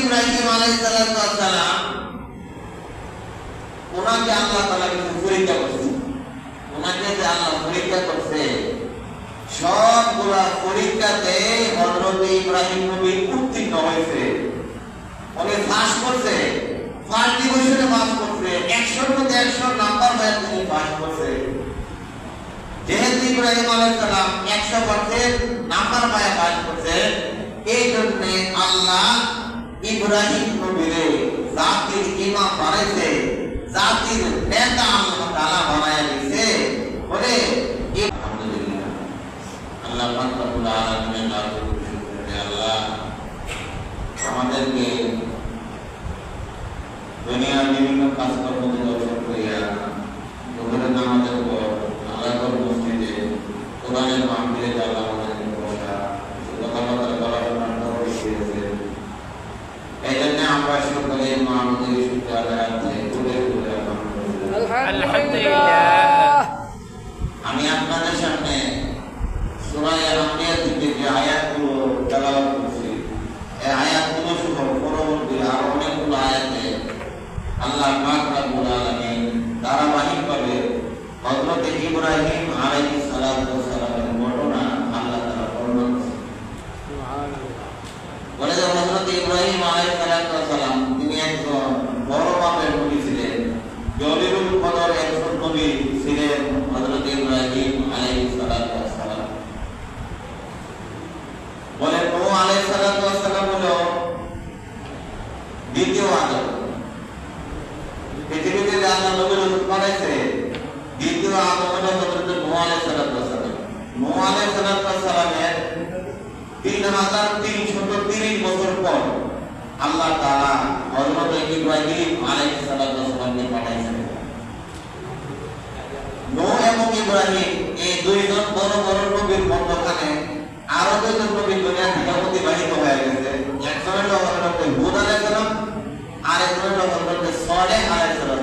ইব্রাহিম আলাইহিস ওনাকে আল্লাহ কিছু পরীক্ষা করছে। ওনাকে যে আল্লাহ পরীক্ষা করছে, সবগুলা পরীক্ষাতে হযরত ইব্রাহিম নবী উত্তীর্ণ হয়েছে। উনি পাস করছে। ফার্স্ট ডিভিশনে পাস করছে। একশোর মধ্যে একশো নাম্বার হয়ে তিনি পাস করছে। যেহেতু ইব্রাহিম আলাইহিস সালাম একশো পার্সেন্ট নাম্বার পায় পাস করছে এই জন্য আল্লাহ ইব্রাহিম নবীরে জাতির ইমাম বানাইছে জাতির নেতা আল্লাহ তাআলা বানায় দিয়েছে বলে এই- আলহামদুলিল্লাহ আল্লাহ পাক রব্বুল আলামিনের লাখ কোটি শুকর হে আল্লাহ আমাদেরকে দুনিয়ার বিভিন্ন কাজকর্ম আমি আপনাদের সামনে সূরা আল-আম্বিয়া থেকে যে আয়াতগুলো তেলাওয়াত করছি এই আয়াতগুলো সহ পরবর্তী আরও অনেকগুলো আয়াতে আল্লাহ পাক রব্বুল আলামিন ইব্রাহিম আলাইহিস সালামের ঘটনা আল্লাহ তাআলা বর্ণনা বলে যে হযরত ইব্রাহিম আলাইহিস সালাতু ওয়াস সালাম তিনি একজন বড় মাপের নবী ছিলেন জলিলুল কদর একজন নবী ছিলেন হযরত ইব্রাহিম আলাইহিস সালাতু ওয়াস সালাম বলে নূহ আলাইহিস সালাতু ওয়াস সালাম হলো দ্বিতীয় আদম পৃথিবীতে যে আল্লাহ নবী রসুল পাঠাইছে দ্বিতীয় আদম হলো হযরত নূহ আলাইহিস সালাতু ওয়াস সালাম নূহ আলাইহিস সালাতু ওয়াস সালামের তিন হাজার তিনশত তিরিশ বছর পর আল্লাহ তাআলা হযরত ইব্রাহিম ওয়াস সালামকে পাঠাইছেন। নূহ এবং ইব্রাহিম এই দুইজন বড় বড় নবীর মধ্যখানে আরও দুজন নবী দুনিয়া থেকে অতিবাহিত হয়ে গেছে। একজন হলো হযরত হুদ আলাইহিস সালাম আর একজন হলো হযরত সালেহ আলাইহিস সালাম।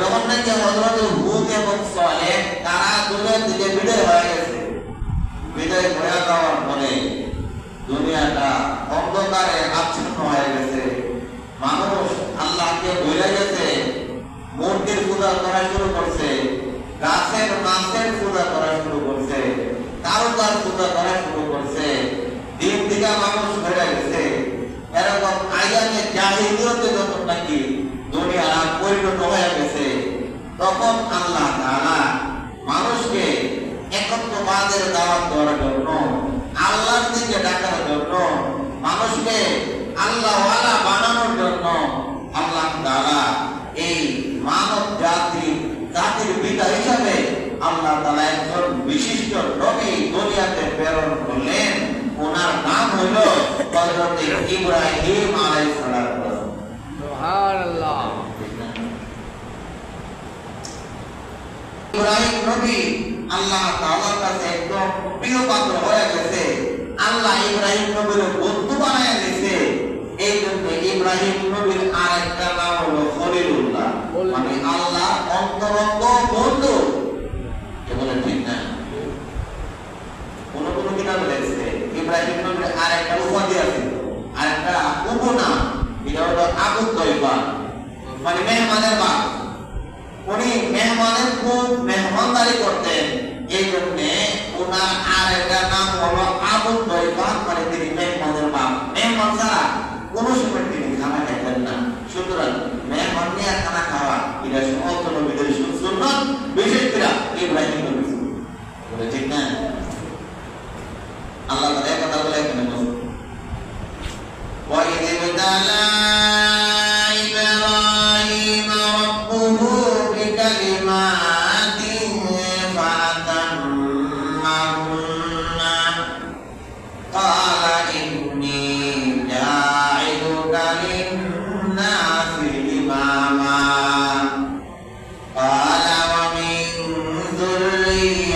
যখন নাকি হযরত হুদ এবং সালেহ, তারা দুনিয়া থেকে বিদায় হয়ে গেছে। বিদায় হয়ে যাওয়ার পরে দুনিয়াটা অন্ধকারে আচ্ছন্ন হয়ে গেছে। মানুষ আল্লাহকে ভুলে গেছে, মূর্তির পূজা করা শুরু করছে, গাছের মাছের পূজা করা শুরু করছে তারকার পূজা করা শুরু করছে, দিন দিকে মানুষ হয়ে গেছে। এরকম আয়ামে জাহিলিয়তে যখন নাকি দুনিয়া পরিণত হয়ে গেছে, তখন আল্লাহ তাআলা মানুষকে একত্রবাদের দাওয়াত দেওয়ার জন্য আল্লাহর দিকে ডাকার জন্য মানুষকে আল্লাহওয়ালা বানানোর জন্য আল্লাহ তাআলা এই মানব জাতি জাতির পিতা হিসাবে আল্লাহ তাআলা একজন বিশিষ্ট নবী দুনিয়াতে প্রেরণ করলেন। ওনার নাম হলো হযরত ইব্রাহিম সুবহানাল্লাহ। ইব্রাহিম নবী আল্লাহ তাআলার কাছে একদম প্রিয় পাত্র হয়ে গেছে। আল্লাহ ইব্রাহিম নবীর বন্ধু বানায় দিয়েছে। এই জন্য ইব্রাহিম নবীর আরেকটা নাম হলো খলিলুল্লাহ। মানে আল্লাহ অন্তরঙ্গ বন্ধু। কে বলে ঠিক না? কোন কোন কিতাব লেখছে ইব্রাহিম নবীর আরেকটা উপাধি আছে আরেকটা উপনাম। এটা হলো আবু তৈবা। মানে মেহমানের বাপ উনি মেহমানের খুব মেহমানদারি করতেন এই জন্য ওনার আর একটা নাম হলো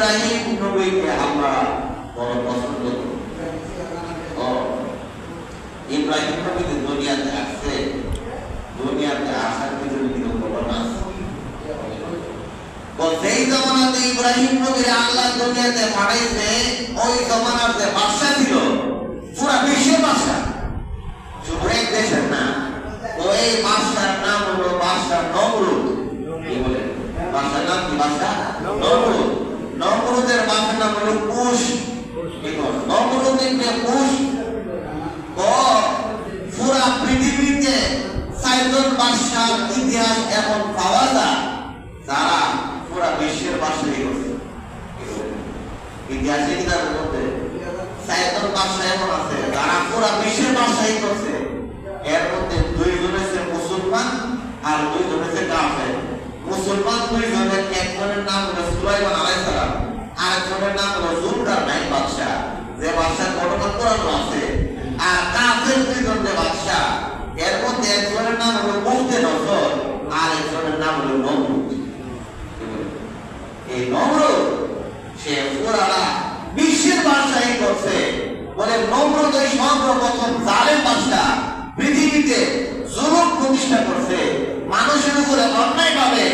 ইব্রাহিম নবীকে আল্লাহ বড় পছন্দ ও, ইব্রাহিম নবী দুনিয়াতে আসছে দুনিয়াতে আসার কিন্তু ঘটনা আছে। যেই জমানাতে ইব্রাহিম নবীর আল্লাহ দুনিয়াতে পাঠাইছে ওই জমানার যে বাদশা ছিল পুরা বিশ্বের বাদশা শুধু এক দেশের না ওই বাদশার নাম হলো বাদশা নমরুদ। বলে? বাদশার নাম কি? বাদশা নমরুদ নমরুদের বাদশার নাম হলো কুশ কি বলে? নমরুদ ইবনে কুশ ও পুরা পৃথিবীতে সাইদুল বাদশার ইতিহাস এমন পাওয়া যায় যারা পুরা বিশ্বের বাদশাহী করছে ইতিহাসে কিতাবের মধ্যে সাইদুল বাদশাহ এমন আছে যারা পুরা বিশ্বের বাদশাহী করছে এর মধ্যে দুইজন হচ্ছে মুসলমান আর দুইজন হচ্ছে কাফের। মুসলমান দুইজনের একজনের নাম হলো সুলাইমান আলাইহিস সালাম আর নাম হলো জুলকার নাইন বাদশাহ। যে বাদশাহ ঘটনা কোরআন আছে, আর কাফের দুইজন যে বাদশাহ এর মধ্যে একজনের নাম হলো মুফতে নজর আর একজনের নাম হলো নমরুদ এই নমরুদ সে পুরানা বিশ্বের বাদশাহী করছে। বলে নমরুদ সর্বপ্রথম জালেম বাদশাহ পৃথিবীতে জুলুম প্রতিষ্ঠা করছে। মানুষের উপরে অন্যায় ভাবে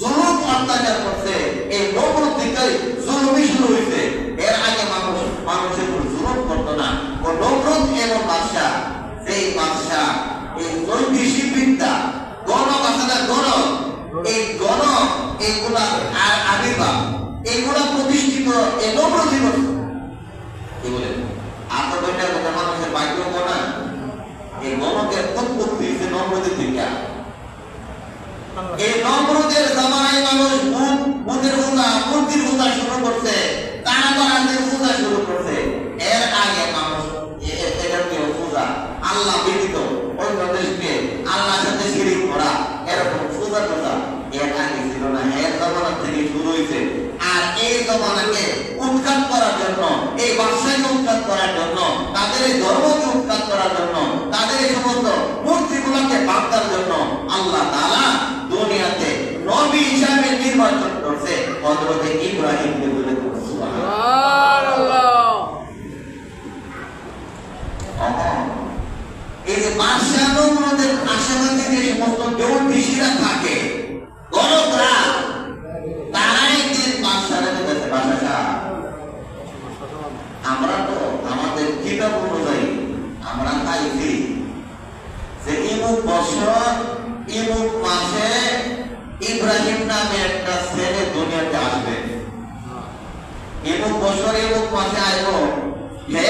জুলুম অত্যাচার করছে। এই নমরুদ থেকে জুলুমই শুরু হয়েছে এর আগে মানুষ মানুষের উপর জুলুম করতো না ও নমরুদ এবং বাদশাহ সেই বাদশাহ এই জ্যোতিষী বিদ্যা গণ বাসাটা গণ এই গণ এইগুলা আর আবির্ভাব এগুলা প্রতিষ্ঠিত এই নমরুদই করছে কি বলে আত্মকন্যার কথা মানুষের বাক্য না এই গণকে উৎপত্তি হয়েছে নমরুদের থেকে এই নমরুদের জামানায় মানুষ বুধ বুধের পূজা মূর্তির পূজা শুরু করছে তারা তারাদের পূজা শুরু করছে এর আগে মানুষ এ- এ- এটার কেউ পূজা আল্লাহ ব্যতীত অন্য দেশকে আল্লাহর সাথে শিরিক করা এরকম পূজা টুজা এর আগে ছিল না এর জমানা থেকে শুরু হয়েছে আর এই জমানাকে উৎখাত করার জন্য এই ব্যবসায়কে উৎখাত করার জন্য এই ধর্মকে উৎখাত করার জন্য, তাদের এই সমস্ত মূর্তিগুলোকে বাঁচার জন্য আল্লাহ তাআলা দুনিয়াতে নবী হিসাবে নির্বাচন করছে, হযরত ইব্রাহিমকে বলে এই যে নমরুদের আশেপাশে যে সমস্ত জ্যোতিষীরা থাকে গণকরা তারাই দিন বাদশারে বলেছে বাদশাহ আমরা তো আমাদের কিতাব অনুযায়ী আমরা পাইছি যে ইমুক বছর এবং মাসে ইব্রাহিম নামে একটা ছেলে দুনিয়াতে আসবে। এবং বছর এবং মাসে আসব হে